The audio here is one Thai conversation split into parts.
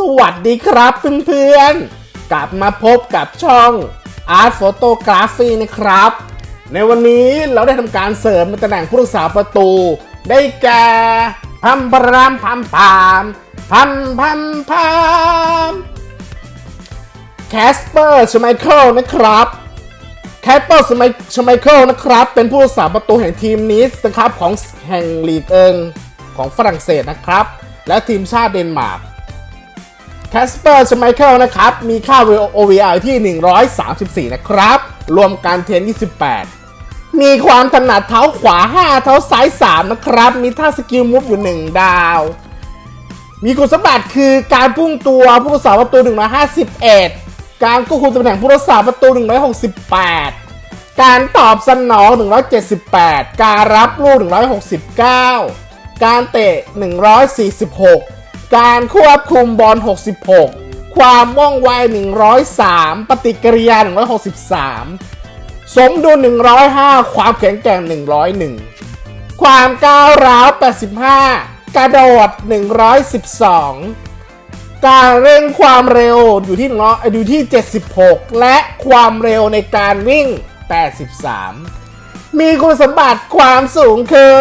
สวัสดีครับเพื่อนๆ กลับมาพบกับช่อง Art Photography นะครับ ในวันนี้เราได้ทำการเสริมในตำแหน่งผู้รักษาประตู ได้แก่พัมพรามพัมพามพัมพัมพามแคสเปอร์ชไมเคิลนะครับแคปเปอร์สมัยชไมเคิลนะครับ เป็นผู้รักษาประตูแห่งทีมนิสนะครับของแห่งลีกเอิงของฝรั่งเศสนะครับ และทีมชาติเดนมาร์ก แคสเปอร์ชไมเคิลนะครับ มีค่า OVR ที่ 134 นะครับ รวมการเทน 28 มีความถนัดเท้าขวา 5 เท้าซ้าย 3 นะครับ มีท่าสกิลมูฟอยู่ 1 ดาว มีคุณสมบัติคือการพุ่งตัวผู้รักษาประตู 151 การควบคุมตำแหน่งผู้รักษาประตู 168 การตอบสนอง 178 การรับลูก 169 การเตะ 146 การควบคุมบอล 66 ความว่องไว 103 ปฏิกิริยา 163 สมดุล 105 ความแข็งแกร่ง 101 ความก้าวร้าว 85 กระโดด 112 การเร่งความเร็วอยู่ที่เนาะอยู่ที่ 76 และความเร็วในการวิ่ง 83 มีคุณสมบัติความสูงคือ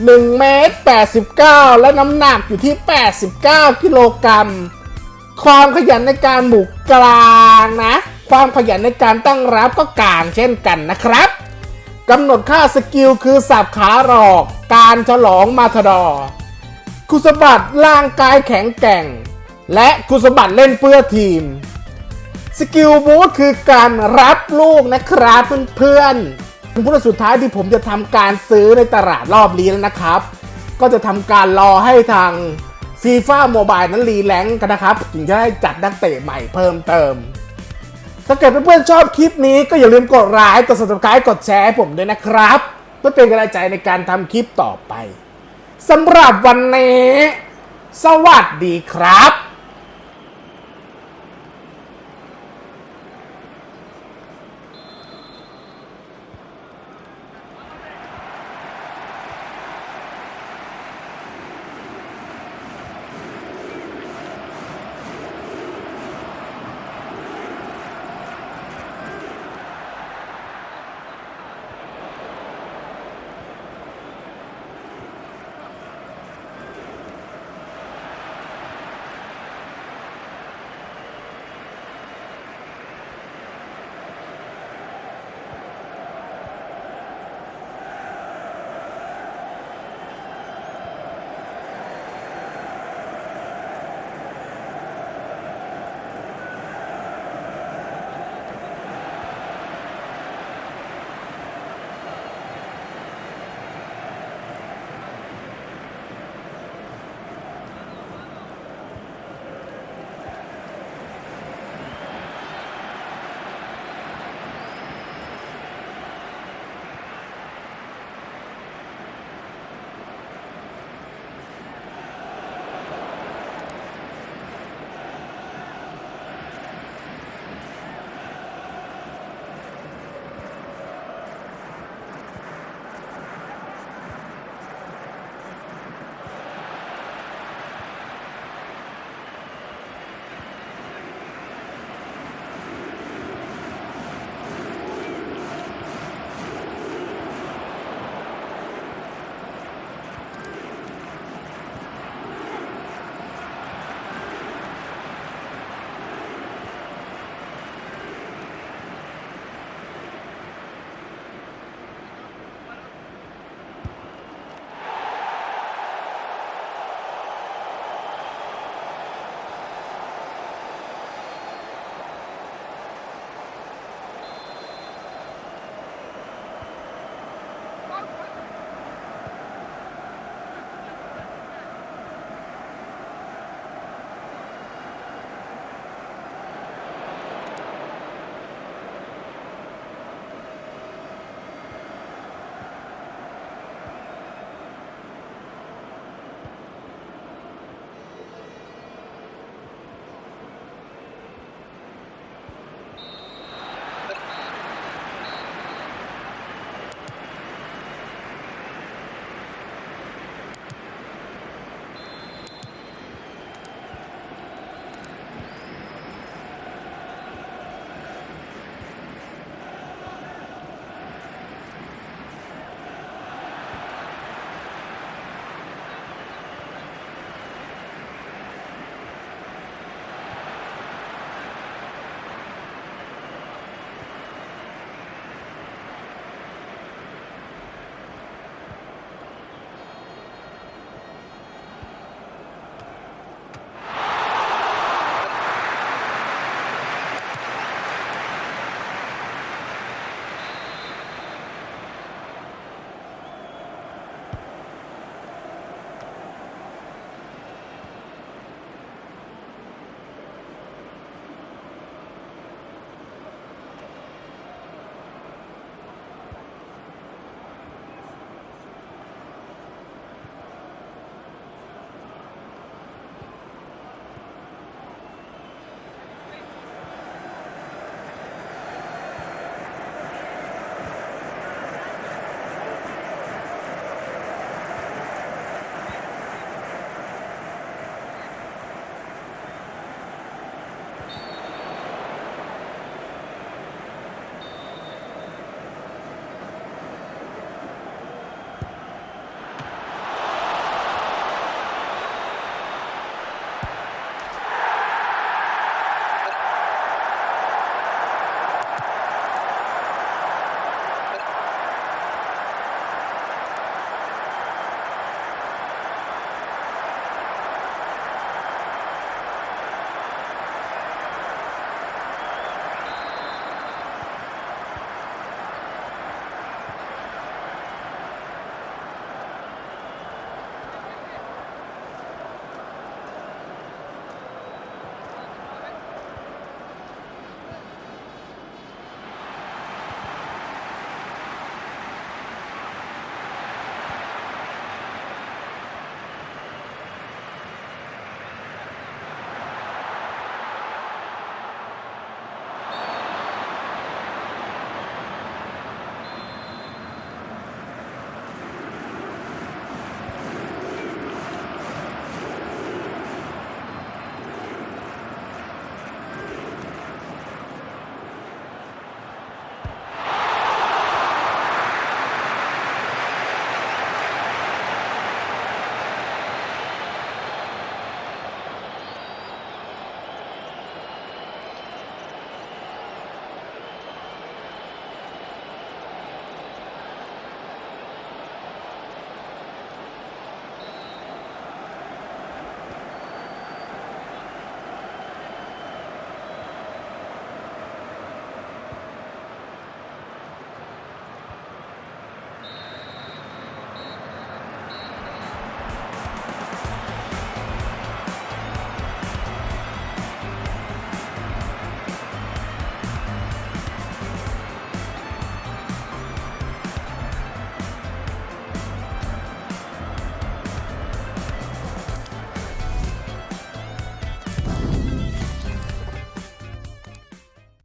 1เมตร89 และน้ำหนักอยู่ที่ 89 กิโลกรัม ความขยันในการบุกกลางนะ ความขยันในการตั้งรับก็กลางเช่นกันนะครับกำหนดค่าสกิลคือสับขาหลอก การฉลองมาทดอร์คุณสมบัติร่างกายแข็งแกร่ง และคุณสมบัติเล่นเพื่อทีม สกิลบูทคือการรับลูกนะครับเพื่อนๆ เป็นผู้เล่นสุดท้ายที่ผมจะทำการซื้อในตลาดรอบนี้แล้วนะครับ ก็จะทำการรอให้ทางฟีฟ่าโมบายนั้นรีแลงก์กันนะครับ ถึงจะได้จัดนักเตะใหม่เพิ่มเติม ถ้าเกิดเพื่อนๆชอบคลิปนี้ก็อย่าลืมกดไลค์กด subscribe กดแชร์ให้ผมด้วยนะครับ เพื่อเป็นกำลังใจในการทำคลิปต่อไปสำหรับวันนี้ สวัสดีครับ